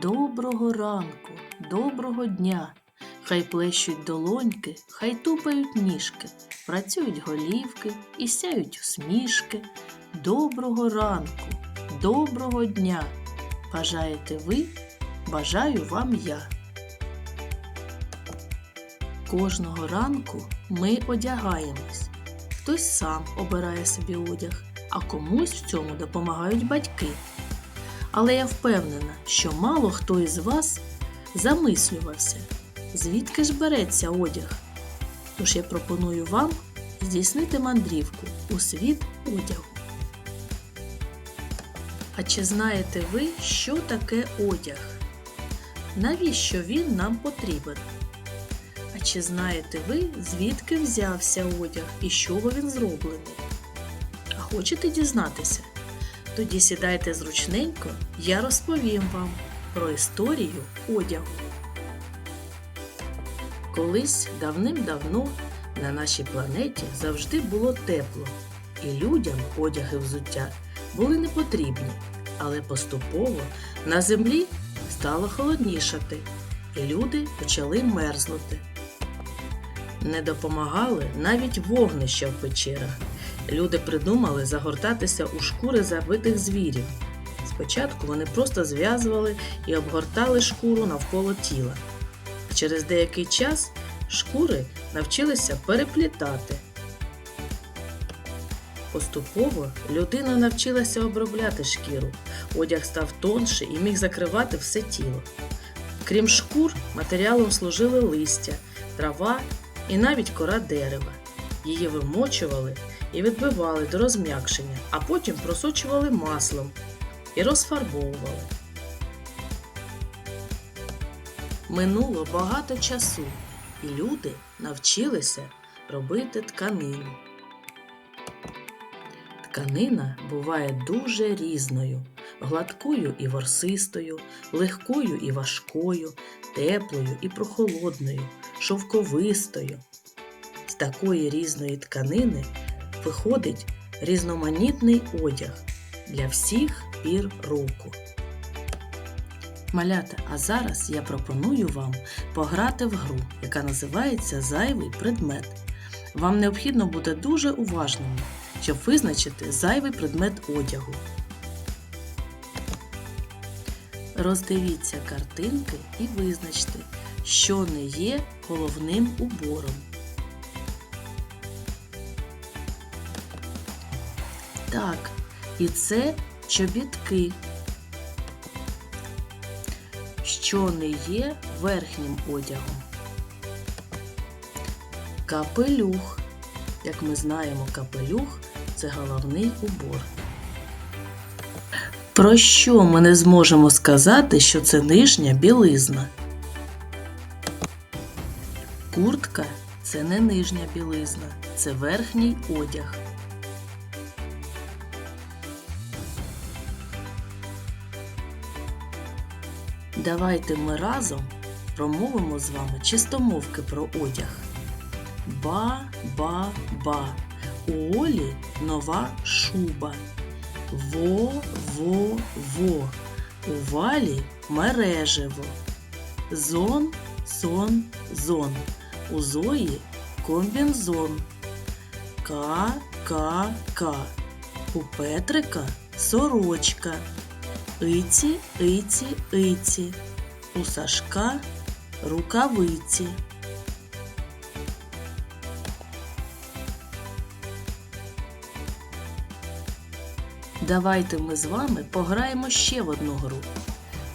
Доброго ранку, доброго дня. Хай плещуть долоньки, хай тупають ніжки, працюють голівки і сяють усмішки. Доброго ранку, доброго дня. Бажаєте ви, бажаю вам я. Кожного ранку ми одягаємось. Хтось сам обирає собі одяг, а комусь в цьому допомагають батьки. Але я впевнена, що мало хто із вас замислювався, звідки ж береться одяг. Тож я пропоную вам здійснити мандрівку у світ одягу. А чи знаєте ви, що таке одяг? Навіщо він нам потрібен? А чи знаєте ви, звідки взявся одяг і з чого він зроблений? А хочете дізнатися? Тоді сідайте зручненько, я розповім вам про історію одягу. Колись давним-давно на нашій планеті завжди було тепло, і людям одяг і взуття були не потрібні, але поступово на землі стало холоднішати, і люди почали мерзнути. Не допомагали навіть вогнища в печерах. Люди придумали загортатися у шкури забитих звірів. Спочатку вони просто зв'язували і обгортали шкуру навколо тіла. Через деякий час шкури навчилися переплітати. Поступово людина навчилася обробляти шкіру. Одяг став тонше і міг закривати все тіло. Крім шкур, матеріалом служили листя, трава і навіть кора дерева. Її вимочували і відбивали до розм'якшення, а потім просочували маслом і розфарбовували. Минуло багато часу, і люди навчилися робити тканину. Тканина буває дуже різною, гладкою і ворсистою, легкою і важкою, теплою і прохолодною, шовковистою. З такої різної тканини виходить різноманітний одяг для всіх пір року. Малята, а зараз я пропоную вам пограти в гру, яка називається Зайвий предмет. Вам необхідно бути дуже уважними, щоб визначити зайвий предмет одягу. Роздивіться картинки і визначте, що не є головним убором. Так, і це чобітки, що не є верхнім одягом. Капелюх. Як ми знаємо, капелюх це головний убор. Про що ми не зможемо сказати, що це нижня білизна? Куртка це не нижня білизна, це верхній одяг. Давайте ми разом промовимо з вами чистомовки про одяг. Ба-ба-ба. У Олі нова шуба. Во-во-во. У валі мережево. Зон, сон, зон. У Зої комбінзон. Ка-ка-ка. У Петрика сорочка. Иці, иці, иці. У Сашка рукавиці. Давайте ми з вами пограємо ще в одну гру.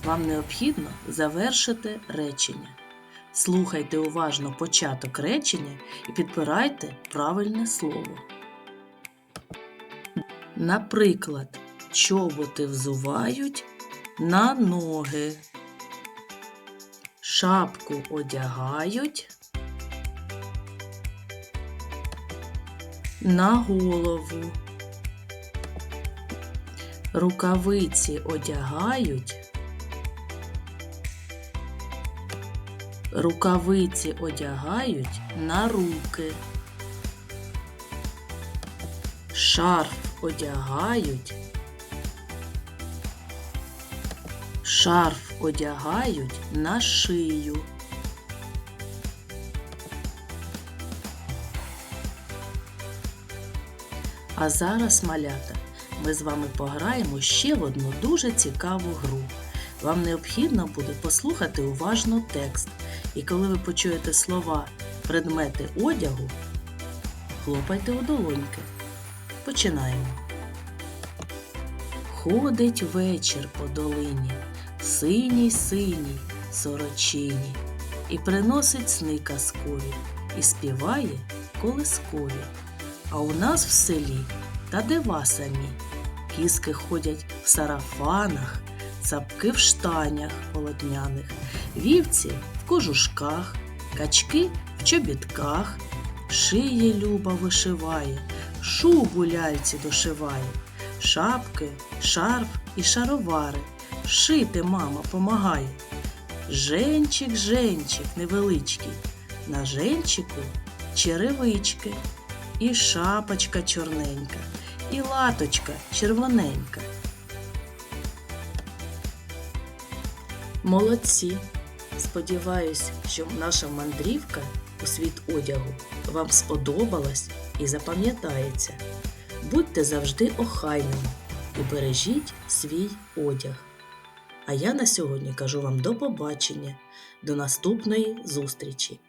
Вам необхідно завершити речення. Слухайте уважно початок речення і підбирайте правильне слово. Наприклад, чоботи взувають на ноги, шапку одягають на голову, рукавиці одягають, рукавиці одягають на руки. Шарф одягають, шарф одягають на шию. А зараз, малята, ми з вами пограємо ще в одну дуже цікаву гру. Вам необхідно буде послухати уважно текст. І коли ви почуєте слова предмети одягу, хлопайте у долоньки. Починаємо. Ходить вечір по долині, синій синій сорочині, і приносить сни казкові, і співає колискові. А у нас в селі та дива самі. Кіски ходять в сарафанах, цапки в штанях полотняних, вівці в кожушках, качки в чобітках, шиє люба вишиває, шубу ляльці дошиває, шапки, шарф і шаровари. Шити мама помагає. Женчик, женчик невеличкий, на женчику черевички, і шапочка чорненька, і латочка червоненька. Молодці! Сподіваюсь, що наша мандрівка у світ одягу вам сподобалась і запам'ятається. Будьте завжди охайними і бережіть свій одяг. А я на сьогодні кажу вам до побачення, до наступної зустрічі.